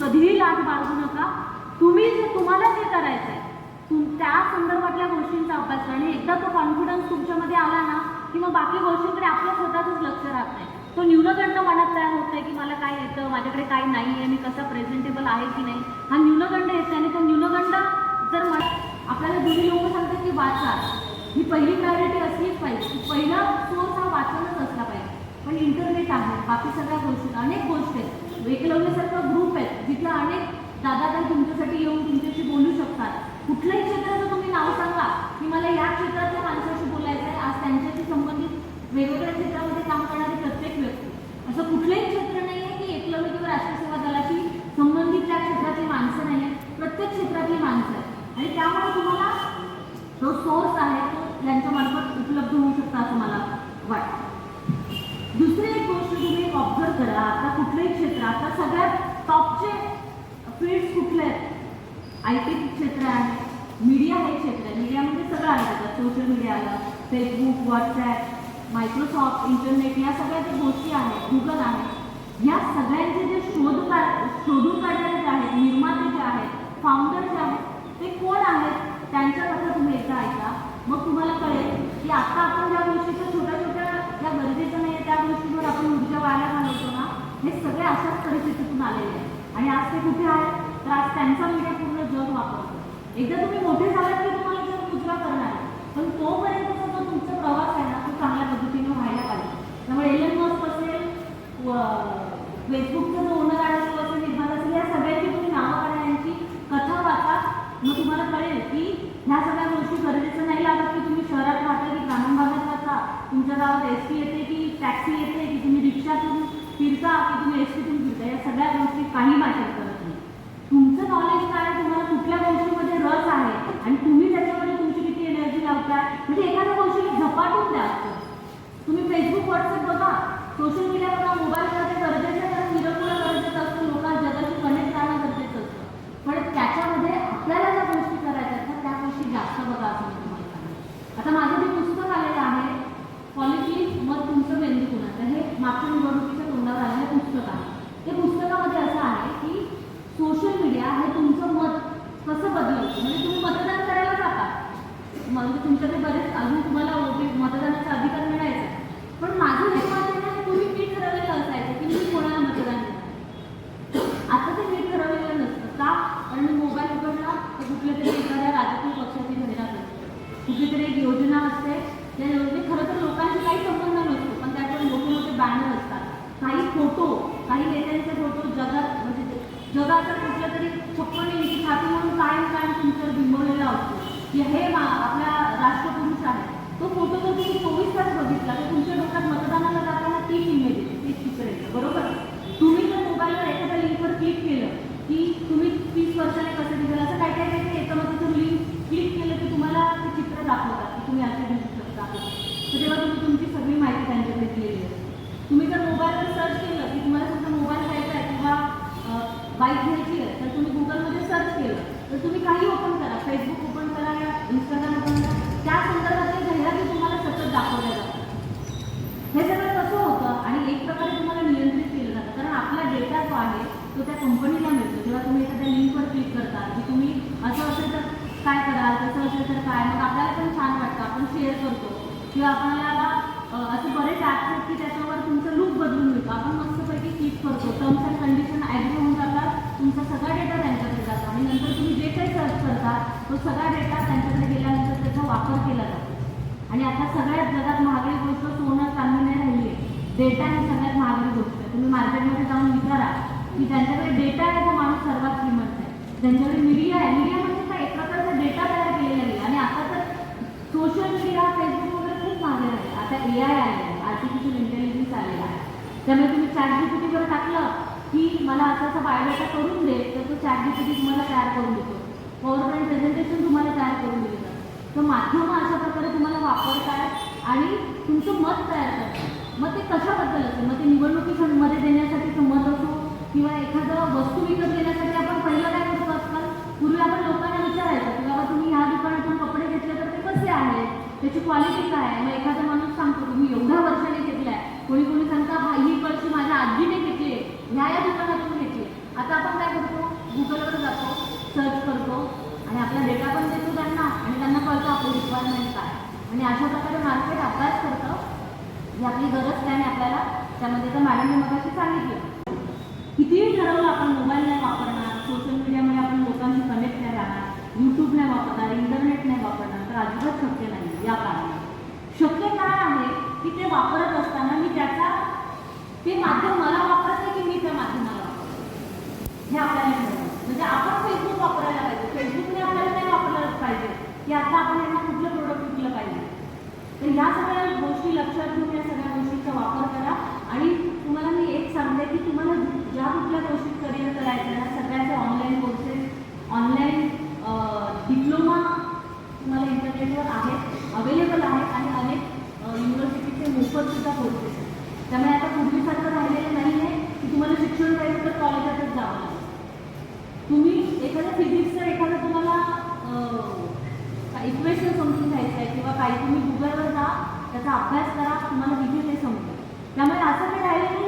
कधीही लाज बाळगू नका. तुम्ही जे तुम्हाला जे करायचंय तुम त्या संदर्भातल्या गोष्टींचा अभ्यास करा. आणि एकदा तो कॉन्फिडन्स तुमच्यामध्ये आला ना की मग बाकी गोष्टींकडे आपलं स्वतःच लक्ष राहत नाही. तो न्यूनगंड मनात तयार होत की मला काय येतं माझ्याकडे काय नाही आहे मी कसं प्रेझेंटेबल आहे की नाही? हा न्यूनगंड येते आणि तो न्यूनगंड जर मन आपल्याला जुनी लोक सांगतात की वाचा. ही पहिली प्रायोरिटी असलीच पाहिजे. पहिला सोर्स हा वाचनच असला पाहिजे. पण इंटरनेट आहे बाकी सगळ्या गोष्टी अनेक गोष्टी आहेत. एकलवण्यासारखं ग्रुप आहेत जिथे अनेक दादा ताई तुमच्यासाठी येऊन तुमच्याशी बोलू शकतात. कुठल्याही क्षेत्राचं तुम्ही नाव सांगा. की मला या क्षेत्रातल्या माणसाशी बोलायचं आहे आज त्यांच्याशी संबंधित वेगवेगळ्या क्षेत्रामध्ये काम करणारी प्रत्येक व्यक्ती. असं कुठलंही क्षेत्र नाही आहे की एकलव्य किंवा राष्ट्रीय सेवा दलाशी संबंधित त्या क्षेत्रातली माणसं नाही आहेत प्रत्येक क्षेत्रातली माणसं आहेत. आणि त्यामुळे तुम्हाला जो सोर्स आहे तो यांच्यामार्फत उपलब्ध होऊ शकतो असं मला वाटतं. दुसरी एक गोष्ट तुम्ही ऑब्झर्व करा. आता कुठलंही क्षेत्र आता सगळ्यात टॉपचे फील्ड्स कुठले आहेत? आय टी क्षेत्र आहे मीडिया हे क्षेत्र आहे. मीडियामध्ये म्हणजे सगळं आलं जातं सोशल मीडिया आलं फेसबुक व्हॉट्सॲप मायक्रोसॉफ्ट इंटरनेट या सगळ्या ज्या गोष्टी आहेत गुगल आहे या सगळ्यांचे जे शोध का शोधून काढणारे जे आहेत निर्माते जे आहेत फाउंडर जे आहेत ते कोण आहेत? त्यांच्या कथा तुम्ही एकदा ऐका. मग तुम्हाला कळेल की आता आपण ज्या गोष्टीच्या छोट्या छोट्या ज्या गरजेच्या नाही आहे त्या गोष्टीवर आपण ऊर्जा वाया घालवतो ना हे सगळे अशाच परिस्थितीतून आलेले आहे आणि आज ते कुठे आहेत? आज त्यांचा मीडिया पूर्ण जग वापरतो. एकदा तुम्ही मोठे झालात की तुम्हाला जग उजवा करणार. पण तोपर्यंतचा जो तुमचा प्रवास आहे ना तो चांगल्या पद्धतीने व्हायला पाहिजे. त्यामुळे एलन मस्क असेल फेसबुकचा जो ओनर आहे तो असेल निर्माता असेल या सगळ्यांची तुम्ही नावं काढा यांची कथा वाचा. मग तुम्हाला कळेल की ह्या सगळ्या गोष्टी गरजेचं नाही लागत की तुम्ही शहरात राहता की ग्रामीण भागात राहता. तुमच्या गावात एस टी येते की टॅक्सी येते की तुम्ही रिक्षातून फिरता की तुम्ही एस टीतून फिरता. या सगळ्या गोष्टी काही मॅटर करत नाही तुमचं नॉलेज काय आहे, तुम्हाला कुठल्या गोष्टीमध्ये रस आहे आणि तुम्ही त्याच्यामध्ये तुमची किती एनर्जी लावताय म्हणजे एखाद्या गोष्टीला झपाटून द्या तुम्ही फेसबुक व्हॉट्सअप बघा. सोशल मीडिया बघा मोबाईल करते गरजेचं आहे कारण निरकुला गरजेचं असतं लोकांना जगाशी कनेक्ट राहणं गरजेचं असतं पण त्याच्यामध्ये आपल्याला ज्या गोष्टी करायच्या आहेत ना त्या गोष्टी जास्त बघा असं मी तुम्हाला सांगेन आता माझं जे पुस्तक आलेलं आहे पॉलिटिक्स मत तुमचं मेंदू कुणाचं हे मागच्या निवडणुकीच्या तोंडावर आलेलं पुस्तक आहे ते पुस्तकामध्ये असं आहे की सोशल मीडिया हे तुमचं मत कसं बदलवतं म्हणजे तुम्ही मतदान करायला जाता म्हणजे तुमच्याकडे बरेच अजून तुम्हाला वोटिंग मतदानाचा अधिकार मिळायचा आहे. पण माझं हे मत आहे ना की तुम्ही मी ठरवलेलं असायचं की मी कोणाला मतदान देणार आता ते मी ठरवलेलं नसतं का कारण मी मोबाईल उघडला कुठल्या तरी एखाद्या राजकीय पक्षाची जाहिरात असते कुठली तरी एक योजना असते त्या योजनेत खरं तर लोकांशी काही संबंध नसतो पण त्याच्यावर मोठे मोठे बॅनर असतात. काही फोटो काही नेत्यांचे फोटो जगात म्हणजे जगाचा कुठल्या तरी छप्पन इंची छाती म्हणून कायम कायम तुमच्यावर बिंबवलेला असतो. की हे मा आपला राष्ट्रपुरुष आहे. तो फोटो जर तुम्ही चोवीस तास बघितला तर तुमच्या डोक्यात मतदानाला जाताना तीच इमेज येते तीच चित्र येते बरोबर? तुम्ही जर मोबाईलवर एखाद्या लिंकवर क्लिक केलं की तुम्ही तीस वर्षाने कसं दिसेल असं काही काय ते चित्र दाखवतात की तुम्ही असे दिसू शकता तर तेव्हा तुम्ही तुमची सगळी माहिती त्यांच्याकडे दिलेली असते तुम्ही जर मोबाईलवर सर्च केलं की तुम्हाला समजा मोबाईल घ्यायचा आहे किंवा बाईक घ्यायची आहे तर तुम्ही गुगलमध्ये सर्च केलं तर तुम्ही काही ओपन करा फेसबुक ओपन करा या इंस्टाग्राम ओपन करा त्या संदर्भातल्या जाहिराती तुम्हाला सतत दाखवल्या जातात हे सगळं कसं होतं आणि एक प्रकारे तुम्हाला नियंत्रित केलं जातं कारण आपला डेटा जो आहे तो त्या कंपनीला मिळतो जेव्हा तुम्ही एखाद्या लिंकवर क्लिक करता की तुम्ही असं असेल तर काय कराल तसं असेल तर काय? मग आपल्याला पण छान वाटतं. आपण शेअर करतो. किंवा आपल्याला असे बरेच ॲप्स आहेत की त्याच्यावर तुमचं लुक बदलून मिळतो. आपण मस्तपैकी क्लिक करतो. टर्म्स अँड कंडिशन ॲग्री होऊन जातात. तुमचा सगळा डेटा त्यांच्याकडे जातो. आणि नंतर तुम्ही जे काही सर्च करता तो सगळा डेटा त्यांच्याकडे गेल्यानंतर त्याचा वापर केला जातो. आणि आता सगळ्यात जगात महागडी गोष्ट सोनं चांगली नाही राहिली आहे डेटा ही सगळ्यात महागडी गोष्ट आहे. तुम्ही मार्केटमध्ये जाऊन विचारा की त्यांच्याकडे डेटा आहे तो माणूस सर्वात किंमत ज्यांच्याकडे मीडिया आहे मीडिया म्हणजे काय एक प्रकारचा डेटा तयार केलेला आहे. आणि आता तर सोशल मीडिया फेसबुक वगैरे खूप मागे आहे. आता ए आय आलेलं आहे आर्टिफिशियल इंटेलिजन्स आलेला आहे. त्यामुळे तुम्ही चॅट जीपीटीवर टाकलं की मला असं असं बायोडेटा करून दे तर तो चॅट जीपीटी तुम्हाला तयार करून देतो. पॉवर पॉईंट प्रेझेंटेशन तुम्हाला तयार करून दिलं जातं तर माध्यमं अशा प्रकारे तुम्हाला वापरतात आणि तुमचं मत तयार करतात. मग ते कशाबद्दल असेल? मग ते निवडणुकीमध्ये देण्यासाठी मत असो किंवा एखादं वस्तू विकत घेण्यासाठी आपण पहिलं काय करतो आजकाल पूर्वी आपण लोकांना विचारायचं की बाबा तुम्ही ह्या दुकानातून कपडे घेतले तर ते कसे आहेत त्याची क्वालिटी काय आहे? मग एखादा माणूस सांगतो की मी एवढ्या वर्षाने घेतलाय. कोणी कोणी सांगता हा ही कळशी माझ्या आजीने घेतली ह्या या दुकानातून घेतली आता आपण काय करतो? गुगलवर जातो सर्च करतो आणि आपला डेटा पण देतो त्यांना आणि त्यांना कळतो आपली रिक्वायरमेंट काय आणि अशा प्रकारे मार्केट अभ्यास करतं. ही आपली गरज काय आपल्याला त्यामध्ये तर मॅडमने मगाशी सांगितलं. कितीही ठरवलं आपण मोबाईल नाही वापरणार सोशल मीडियामुळे आपण लोकांशी कनेक्ट नाही राहणार यूट्यूब नाही वापरणार इंटरनेट नाही वापरणार तर अजिबात शक्य नाही. या काळात शक्य काय आहे की ते वापरत असताना मी त्याचा ते माध्यम मला वापरते की मी त्या माध्यमाला वापरते. हे आपल्याला म्हणजे आपण फेसबुक वापरायला पाहिजे. फेसबुकने आपल्याला नाही वापरलं पाहिजे? की आता आपण यांना कुठलं प्रोडक्ट विकलं पाहिजे? तर ह्या सगळ्या गोष्टी लक्षात घेऊन या सगळ्या गोष्टीचा वापर करा. आणि तुम्हाला मी एक सांगते की तुम्हाला ज्या कुठल्या गोष्टीत करिअर करायचं आहे ना सगळ्याचे ऑनलाईन कोर्सेस ऑनलाईन डिप्लोमा तुम्हाला इंटरनेटवर आहेत अवेलेबल आहेत आणि अनेक युनिव्हर्सिटीचे मोफतसुद्धा कोर्सेस आहेत. त्यामुळे आता पूर्वीसारखं राहिलेलं नाही आहे की तुम्हाला शिक्षण घ्यायचं तर कॉलेजातच जावं लागेल. तुम्ही एखादं फिजिक्सचं एखादं तुम्हाला इक्वेशन समजून घ्यायचं आहे किंवा काही तुम्ही गुगलवर जा त्याचा अभ्यास करा तुम्हाला तिथे ते समजेल. त्यामुळे असं काही राहिलेलं